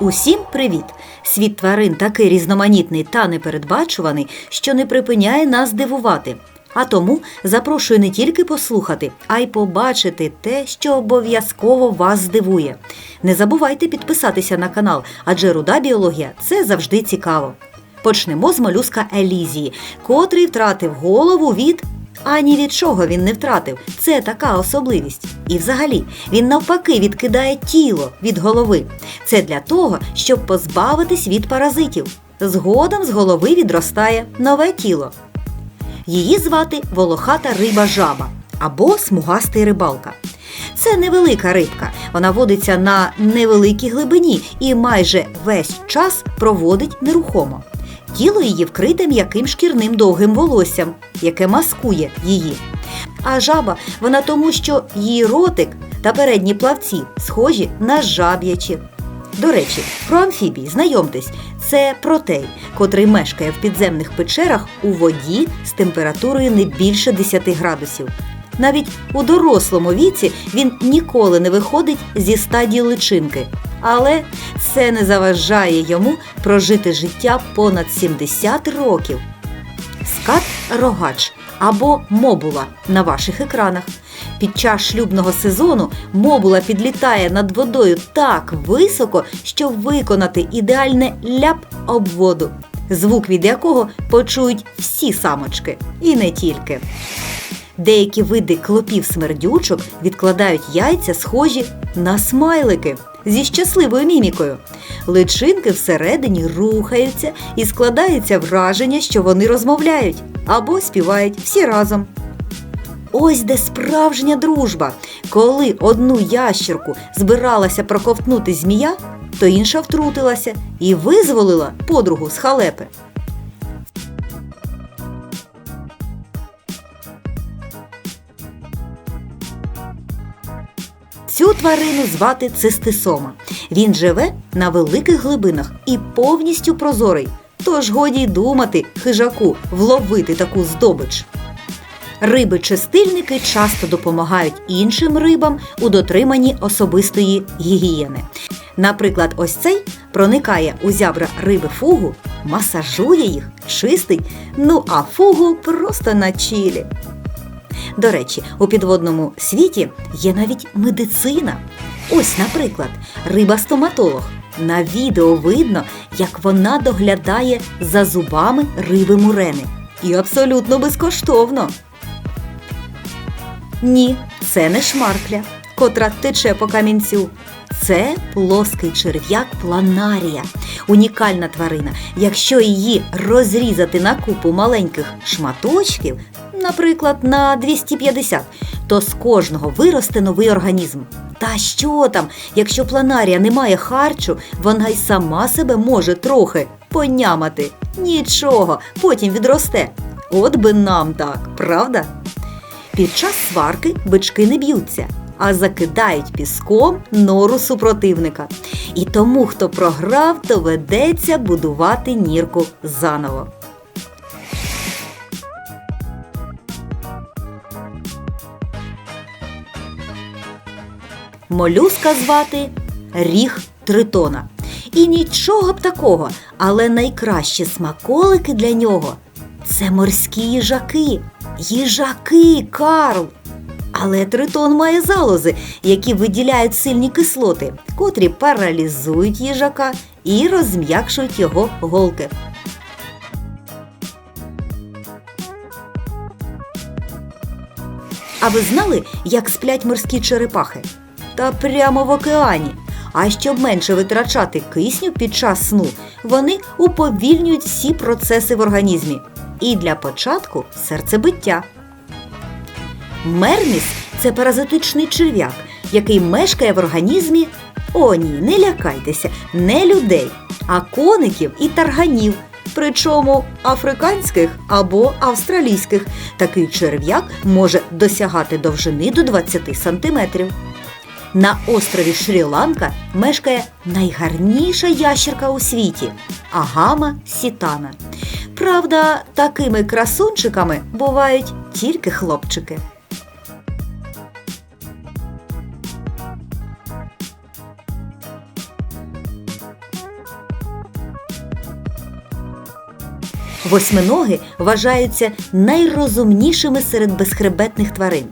Усім привіт! Світ тварин такий різноманітний та непередбачуваний, що не припиняє нас дивувати. А тому запрошую не тільки послухати, а й побачити те, що обов'язково вас здивує. Не забувайте підписатися на канал, адже руда біологія це завжди цікаво. Почнемо з молюска Елізії, котрий втратив голову від. А ні від чого він не втратив. Це така особливість. І взагалі він навпаки відкидає тіло від голови. Це для того, щоб позбавитись від паразитів. Згодом з голови відростає нове тіло. Її звати волохата риба жаба або смугастий рибалка. Це невелика рибка. Вона водиться на невеликій глибині і майже весь час проводить нерухомо. Тіло її вкрите м'яким шкірним довгим волоссям, яке маскує її. А жаба вона тому, що її ротик та передні плавці схожі на жаб'ячі. До речі, про амфібій знайомтесь, це протей, котрий мешкає в підземних печерах у воді з температурою не більше 10 градусів. Навіть у дорослому віці він ніколи не виходить зі стадії личинки, але це не заважає йому прожити життя понад 70 років. Скат рогач або мобула на ваших екранах. Під час шлюбного сезону мобула підлітає над водою так високо, щоб виконати ідеальне ляп об воду, звук від якого почують всі самочки, і не тільки. Деякі види клопів смердючок відкладають яйця, схожі на смайлики зі щасливою мімікою. Личинки всередині рухаються і складається враження, що вони розмовляють або співають всі разом. Ось де справжня дружба. Коли одну ящерку збиралася проковтнути змія, то інша втрутилася і визволила подругу з халепи. Цю тварину звати цистисома. Він живе на великих глибинах і повністю прозорий. Тож годі й думати хижаку вловити таку здобич. Риби-чистильники часто допомагають іншим рибам у дотриманні особистої гігієни. Наприклад, ось цей проникає у зябра риби фугу, масажує їх, чистить, ну а фугу просто на чілі. До речі, у підводному світі є навіть медицина. Ось, наприклад, риба-стоматолог. На відео видно, як вона доглядає за зубами риби мурени. І абсолютно безкоштовно. Ні, це не шмаркля, котра тече по камінцю. Це плоский черв'як планарія. Унікальна тварина. Якщо її розрізати на купу маленьких шматочків, наприклад, на 250, то з кожного виросте новий організм. Та що там, якщо планарія не має харчу, вона й сама себе може трохи понямати. Нічого, потім відросте. От би нам так, правда? Під час сварки бички не б'ються, а закидають піском нору супротивника. І тому, хто програв, доведеться будувати нірку заново. Молюска звати ріг тритона. І нічого б такого, але найкращі смаколики для нього це морські їжаки. Їжаки, Карл! Але тритон має залози, які виділяють сильні кислоти, котрі паралізують їжака і розм'якшують його голки. А ви знали, як сплять морські черепахи? Та прямо в океані. А щоб менше витрачати кисню під час сну, вони уповільнюють всі процеси в організмі. І для початку серцебиття. Мерміс це паразитичний черв'як, який мешкає в організмі. О, ні, не лякайтеся, не людей, а коників і тарганів. Причому африканських або австралійських. Такий черв'як може досягати довжини до 20 сантиметрів. На острові Шрі-Ланка мешкає найгарніша ящерка у світі Агама Сітана. Правда, такими красунчиками бувають тільки хлопчики. Восьминоги вважаються найрозумнішими серед безхребетних тварин.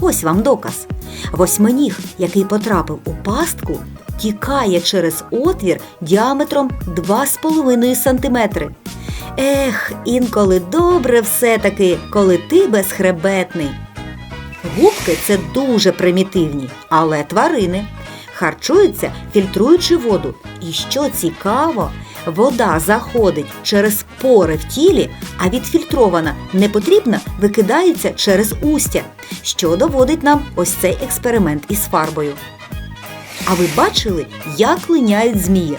Ось вам доказ. Восьминіг, який потрапив у пастку, тікає через отвір діаметром 2,5 см. Ех, інколи добре все-таки, коли ти безхребетний. Губки це дуже примітивні, але тварини. Харчуються, фільтруючи воду. І що цікаво, вода заходить через пори в тілі, а відфільтрована непотрібна викидається через устя, що доводить нам ось цей експеримент із фарбою. А ви бачили, як линяють змії?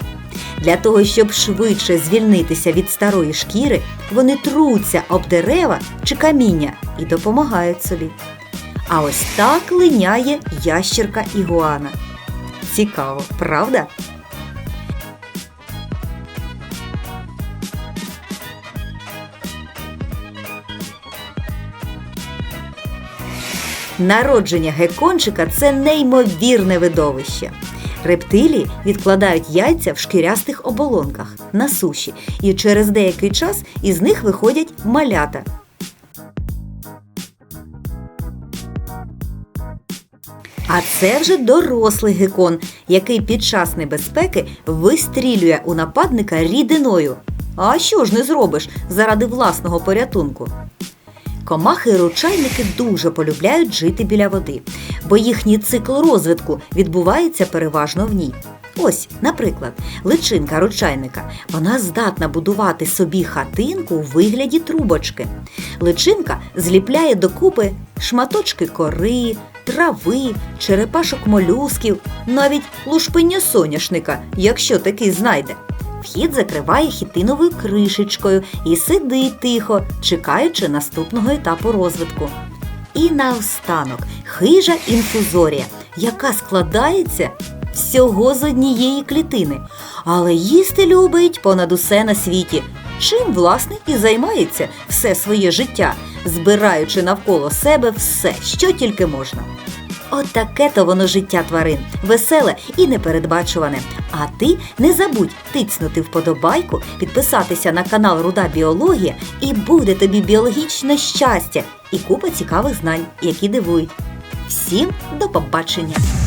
Для того, щоб швидше звільнитися від старої шкіри, вони труться об дерева чи каміння і допомагають собі. А ось так линяє ящерка ігуана. Цікаво, правда? Народження геккончика – це неймовірне видовище. Рептилії відкладають яйця в шкірястих оболонках на суші, і через деякий час із них виходять малята. А це вже дорослий гекон, який під час небезпеки вистрілює у нападника рідиною. А що ж не зробиш заради власного порятунку? Комахи-ручайники дуже полюбляють жити біля води, бо їхній цикл розвитку відбувається переважно в ній. Ось, наприклад, личинка ручайника. Вона здатна будувати собі хатинку у вигляді трубочки. Личинка зліпляє докупи шматочки кори, трави, черепашок молюсків, навіть лушпиння соняшника, якщо такий знайде. Вхід закриває хітиновою кришечкою і сидить тихо, чекаючи наступного етапу розвитку. І наостанок хижа інфузорія, яка складається всього з однієї клітини, але їсти любить понад усе на світі. Чим, власне, і займається все своє життя, збираючи навколо себе все, що тільки можна. От то воно життя тварин, веселе і непередбачуване. А ти не забудь тицнути вподобайку, підписатися на канал Руда Біологія, і буде тобі біологічне щастя і купа цікавих знань, які дивують. Всім до побачення!